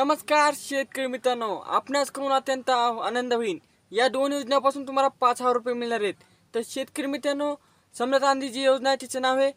नमस्कार शेतकरी मित्रांनो आपणास करून अत्यंत आनंद होईल या दोन योजनेपासून तुम्हाला पाच हजार रुपये मिळणार आहेत. तर शेतकरी मित्रांनो समजा गांधी जी योजना आहे तिचं नाव आहे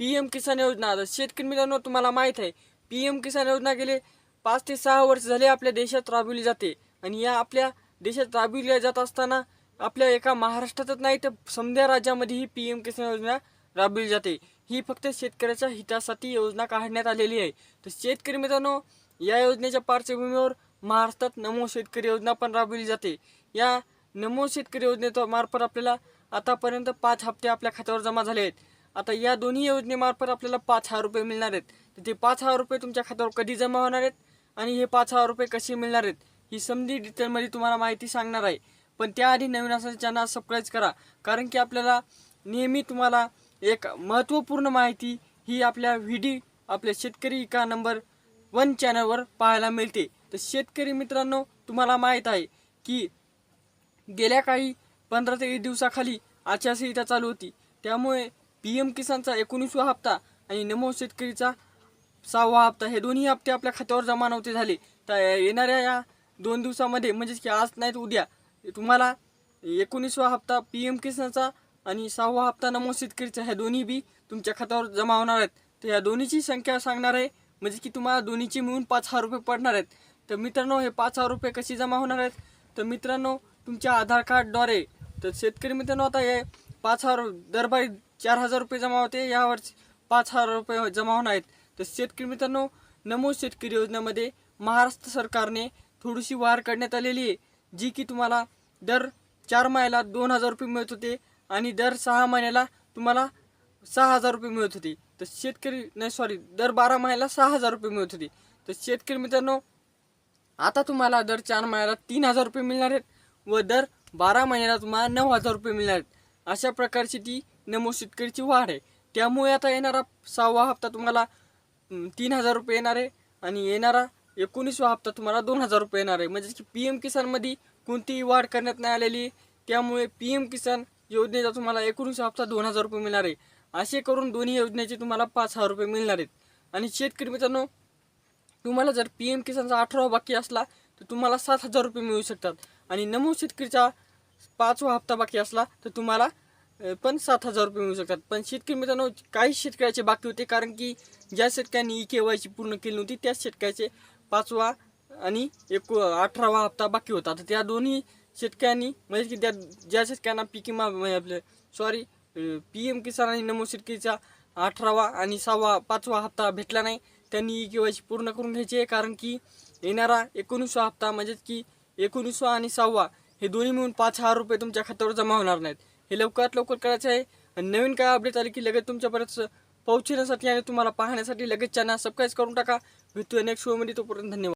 पी एम किसान योजना. तर शेतकरी मित्रांनो तुम्हाला माहीत आहे पी एम किसान योजना गेले पाच ते सहा वर्ष झाले आपल्या देशात राबविली जाते. आणि या आपल्या देशात राबविल्या जात असताना आपल्या एका महाराष्ट्रातच नाही तर समध्या राज्यामध्ये ही पी एम किसान योजना राबविली जाते. ही फक्त शेतकऱ्याच्या हितासाठी योजना काढण्यात आलेली आहे. तर शेतकरी मित्रांनो या योजनेच्या पार्श्वभूमीवर महाराष्ट्रात नमो शेतकरी योजना पण राबविली जाते. या नमो शेतकरी योजनेच्या मार्फत आपल्याला आतापर्यंत पाच हप्ते आपल्या खात्यावर जमा झाले आहेत. आता या दोन्ही योजनेमार्फत आपल्याला पाच हजार रुपये मिळणार आहेत. तर ते पाच हजार रुपये तुमच्या खात्यावर कधी जमा होणार आहेत आणि हे पाच हजार रुपये कसे मिळणार आहेत ही समधी डिटेलमध्ये तुम्हाला माहिती सांगणार आहे. पण त्याआधी नवीन असेल चॅनल सबस्क्राईब करा कारण की आपल्याला नेहमी तुम्हाला एक महत्त्वपूर्ण माहिती ही आपल्या व्हिडी आपल्या शेतकरी का नंबर वन चॅनलवर पाहायला मिळते. तर शेतकरी मित्रांनो तुम्हाला माहीत आहे की गेल्या काही पंधरा ते वीस दिवसाखाली आचारसंहिता चालू होती. त्यामुळे पी एम किसानचा एकोणीसवा हप्ता आणि नमो शेतकरीचा सहावा हप्ता हे दोन्ही हप्ते आपल्या खात्यावर जमा नव्हते झाले. तर येणाऱ्या या दोन दिवसामध्ये म्हणजेच की आज नाहीत उद्या तुम्हाला एकोणीसवा हप्ता पी एम किसानचा आणि सहावा हप्ता नमो शेतकरीचा ह्या दोन्ही बी तुमच्या खात्यावर जमा होणार आहेत. तर या दोन्हीची संख्या सांगणार आहे म्हणजे की तुम्हाला दोन्हीचे मिळून पाच हजार रुपये पडणार आहेत. तर मित्रांनो हे पाच हजार रुपये कसे जमा होणार आहेत? तर मित्रांनो तुमच्या आधार कार्डद्वारे तर शेतकरी मित्रांनो आता हे पाच हजार दरबारी चार हजार रुपये जमा होते. यावर पाच हजार रुपये जमा होणार आहेत. तर शेतकरी मित्रांनो नमो शेतकरी योजनेमध्ये महाराष्ट्र सरकारने थोडीशी वाढ करण्यात आलेली आहे जी की तुम्हाला दर चार महिन्याला दोन हजार रुपये मिळत होते आणि दर सहा महिन्याला तुम्हाला सहा हजार रुपये मिळत होते. तर शेतकरी नाही सॉरी दर बारा महिन्याला सहा हजार रुपये मिळत होते. तर शेतकरी मित्रांनो आता तुम्हाला दर चार महिन्याला तीन हजार रुपये मिळणार आहेत व दर बारा महिन्याला तुम्हाला नऊ हजार रुपये मिळणार आहेत. अशा प्रकारची ती नमो शेतकरीची वाढ आहे. त्यामुळे आता येणारा सहावा हप्ता तुम्हाला तीन हजार रुपये येणार आहे आणि येणारा एकोणीसवा हप्ता तुम्हाला दोन हजार रुपये येणार आहे. म्हणजे की पी एम किसानमध्ये कोणतीही वाढ करण्यात नाही आलेली त्यामुळे पी एम किसान योजनेचा तुम्हाला एकोणीसवा हप्ता दोन हजार रुपये मिळणार आहे. असे करून दोन्ही योजनेचे तुम्हाला पाच हजार रुपये मिळणार आहेत. आणि शेतकरी मित्रांनो तुम्हाला जर पी एम किसानचा अठरावा बाकी असला तर तुम्हाला सात हजार रुपये मिळू शकतात. आणि नमो शेतकरीचा पाचवा हप्ता बाकी असला तर तुम्हाला पण सात हजार रुपये मिळू शकतात. पण शेतकरी मित्रांनो काही शेतकऱ्याचे बाकी होते कारण की ज्या शेतकऱ्यांनी ई के वाय सी पूर्ण केली नव्हती त्याच शेतकऱ्याचे पाचवा आणि एक अठरावा हप्ता बाकी होता. तर त्या दोन्ही शेतकऱ्यांनी म्हणजे की त्या ज्या शेतकऱ्यांना पीक विमा म्हणजे आपले सॉरी पी एम किसान आणि नमो अठरावा आणि सहावा पाचवा हप्ता भेटला नाही. त्यांनी ई के वाय सी पूर्ण करून घ्यायची आहे कारण की येणारा एकोणीसवा हप्ता म्हणजेच की एकोणीसवा आणि सहावा हे दोन्ही मिळून पाच हजार रुपये तुमच्या खात्यावर जमा होणार नाहीत. हे लवकरात लवकर करायचं आहे. आणि नवीन काय अपडेट आली की लगेच तुमच्यापर्यंत पोहोचण्यासाठी आणि तुम्हाला पाहण्यासाठी लगेच चॅनल सबस्क्राईब करून टाका. भेटूया नेक्स्ट शोमध्ये तोपर्यंत धन्यवाद.